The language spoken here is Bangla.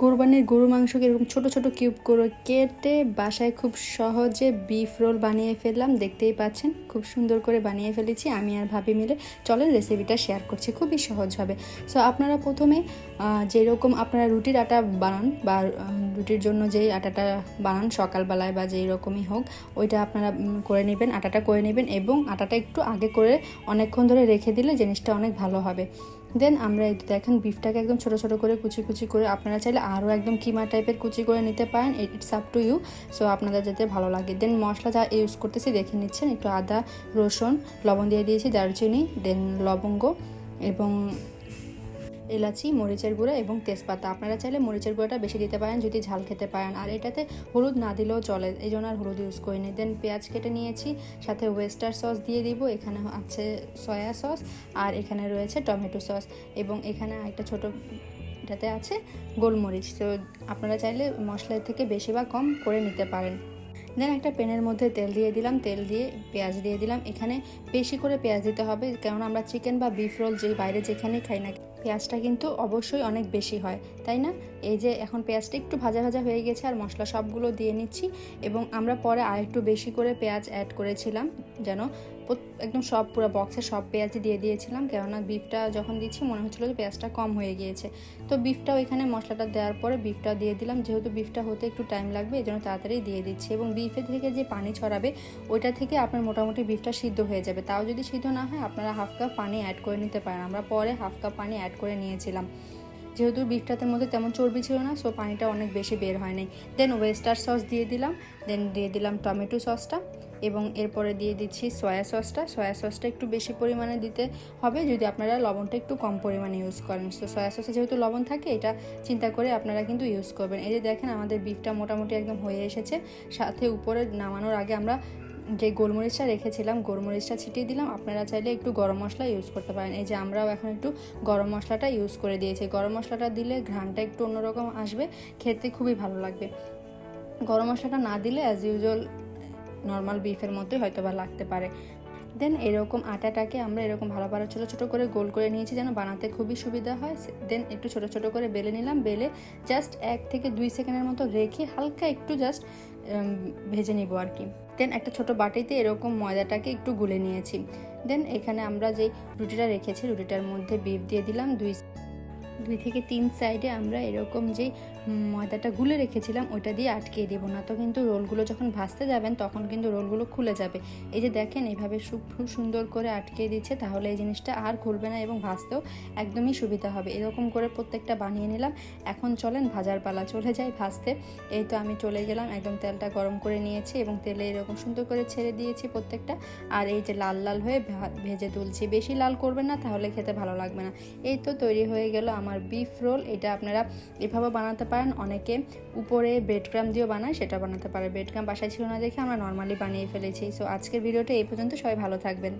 কোরবানির গরু মাংসকে এরকম ছোট ছোট কিউব করে কেটে বাসায় খুব সহজে বিফ রোল বানিয়ে ফেললাম, দেখতেই পাচ্ছেন? খুব সুন্দর করে বানিয়ে ফেলেছি, আমি আর ভাবি মিলে। চলেন রেসিপিটা শেয়ার করছি, খুবই সহজ হবে। সো আপনারা প্রথমে যেরকম আপনারা রুটির আটা বানান বা রুটির জন্য যেই আটাটা বানান সকালবেলায় বা যেই রকমই হোক, ওইটা আপনারা করে নেবেন, আটাটা করে নেবেন এবং আটাটা একটু আগে করে অনেকক্ষণ ধরে রেখে দিলে জিনিসটা অনেক ভালো হবে। দেন আমরা দেখেন বিফটাকে একদম ছোট ছোট করে কুচি কুচি করে আপনারা চাইলে আরও একদম কিমা টাইপের কুচি করে নিতে পারেন। It's up to you so আপনাদের যাতে ভালো লাগে। দেন মশলা যা ইউজ করতেছি, দেখে নিচ্ছেন। একটু আদা, রসুন, লবণ দিয়ে দিয়েছি, দারচিনি দেন লবঙ্গ এবং এলাচি, মরিচের গুঁড়ো এবং তেজপাতা। আপনারা চাইলে মরিচের গুঁড়োটা বেশি দিতে পারেন, যদি ঝাল খেতে পারেন। আর এটাতে হলুদ না দিলেও চলে, এই জন্য আর হলুদ ইউজ করিনি। দেন পেঁয়াজ কেটে নিয়েছি, সাথে ওয়েস্টার সস দিয়ে দিব, এখানে আছে সয়া সস আর এখানে রয়েছে টমেটো সস এবং এখানে একটা ছোট এটাতে আছে গোলমরিচ। তো আপনারা চাইলে মশলার থেকে বেশি বা কম করে নিতে পারেন। দেন একটা প্যানের মধ্যে তেল দিয়ে দিলাম, তেল দিয়ে পেঁয়াজ দিয়ে দিলাম। এখানে বেশি করে পেঁয়াজ দিতে হবে কারণ আমরা চিকেন বা বিফ রোল যে বাইরে যেখানে খাই না পেঁয়াজটা কিন্তু অবশ্যই অনেক বেশি হয়, তাই না? এই যে এখন পেঁয়াজটা একটু ভাজা ভাজা হয়ে গেছে আর মশলা সবগুলো দিয়ে নিচ্ছি এবং আমরা পরে আর একটু বেশি করে পেঁয়াজ অ্যাড করেছিলাম, যেন একদম সব পুরো বক্সে সব পেঁয়াজই দিয়ে দিয়েছিলাম, কেননা বিফটা যখন দিচ্ছি মনে হচ্ছিল যে পেঁয়াজটা কম হয়ে গিয়েছে। তো বিফটাও এখানে মশলাটা দেওয়ার পরে বিফটা দিয়ে দিলাম, যেহেতু বিফটা হতে একটু টাইম লাগবে, এই জন্য তাড়াতাড়ি দিয়ে দিচ্ছি এবং বিফে থেকে যে পানি ছড়াবে, ওইটা থেকে আপনার মোটামুটি বিফটা সিদ্ধ হয়ে যাবে। তাও যদি সিদ্ধ না হয়, আপনারা হাফ কাপ পানি অ্যাড করে নিতে পারেন। আমরা পরে হাফ কাপ পানি অ্যাড করে নিয়েছিলাম। যেহেতু বিফটাতে মধ্যে তেমন চর্বি ছিল না সো পানিটা অনেক বেশি বের হয় নাই দেন ওয়েস্টার সস দিয়ে দিলাম দেন দিয়ে দিলাম টমেটো সসটা এবং এরপরে দিয়ে দিচ্ছি সয়া সসটা সয়া সসটা একটু বেশি পরিমাণে দিতে হবে, যদি আপনারা লবণটা একটু কম পরিমাণে ইউজ করেন। সো সয়া সসে যেহেতু লবণ থাকে, এটা চিন্তা করে আপনারা কিন্তু ইউজ করবেন। এই যে দেখেন, আমাদের বিফটা মোটামুটি একদম হয়ে এসেছে। সাথে উপরে নামানোর আগে আমরা যে গোলমরিচটা রেখেছিলাম, গোলমরিচটা ছিটিয়ে দিলাম। আপনারা চাইলে একটু গরম মশলা ইউজ করতে পারেন। এই যে আমরাও এখন একটু গরম মশলাটা ইউজ করে দিয়েছি। গরম মশলাটা দিলে ঘ্রাণটা একটু অন্যরকম আসবে। খেতে খুবই ভালো লাগবে। গরম মশলাটা না দিলে অ্যাজ ইউজুয়াল নর্মাল বিফের মতোই হয়তো বা লাগতে পারে। দেন এরকম আটাটাকে আমরা এরকম ভালো ভালো ছোটো ছোটো করে গোল করে নিয়েছি যেন বানাতে খুবই সুবিধা হয়। দেন একটু ছোটো ছোটো করে বেলে নিলাম। বেলে জাস্ট এক থেকে দুই সেকেন্ডের মতো রেখে হালকা একটু জাস্ট ভেজে নিব আর কি। দেন একটা ছোট বাটিতে এরকম ময়দাটাকে একটু গুলে নিয়েছি। দেন এখানে আমরা যে রুটিটা রেখেছি, রুটিটার মধ্যে বিফ দিয়ে দিলাম। দুই দুই থেকে তিন সাইডে আমরা এরকম যে ময়দাটা গুলে রেখেছিলাম, ওইটা দিয়ে আটকে দেবো। না তো কিন্তু রোলগুলো যখন ভাজতে যাবেন, তখন কিন্তু রোলগুলো খুলে যাবে। এই যে দেখেন এইভাবে খুব সুন্দর করে আটকে দিচ্ছে, তাহলে এই জিনিসটা আর খুলবে না এবং ভাজতেও একদমই সুবিধা হবে। এরকম করে প্রত্যেকটা বানিয়ে নিলাম। এখন চলেন ভাজার পালা, চলে যায় ভাজতে। এই তো আমি চলে গেলাম, একদম তেলটা গরম করে নিয়েছি এবং তেলে এরকম সুন্দর করে ছেড়ে দিয়েছি প্রত্যেকটা। আর এই যে লাল লাল হয়ে ভেজে তুলছি। বেশি লাল করবেন না, তাহলে খেতে ভালো লাগবে না। এই তো তৈরি হয়ে গেল আমার বিফ রোল। এটা আপনারা এভাবে বানাতে পারেন, অনেকে উপরে বেডক্রাম দিয়েও বানায়, সেটা বানাতে পারে। ব্রেড ক্রাম বাসায় ছিল না দেখে আমরা নর্মালি বানিয়ে ফেলেছি। সো আজকের ভিডিওটা এই পর্যন্ত। সবাই ভালো থাকবেন।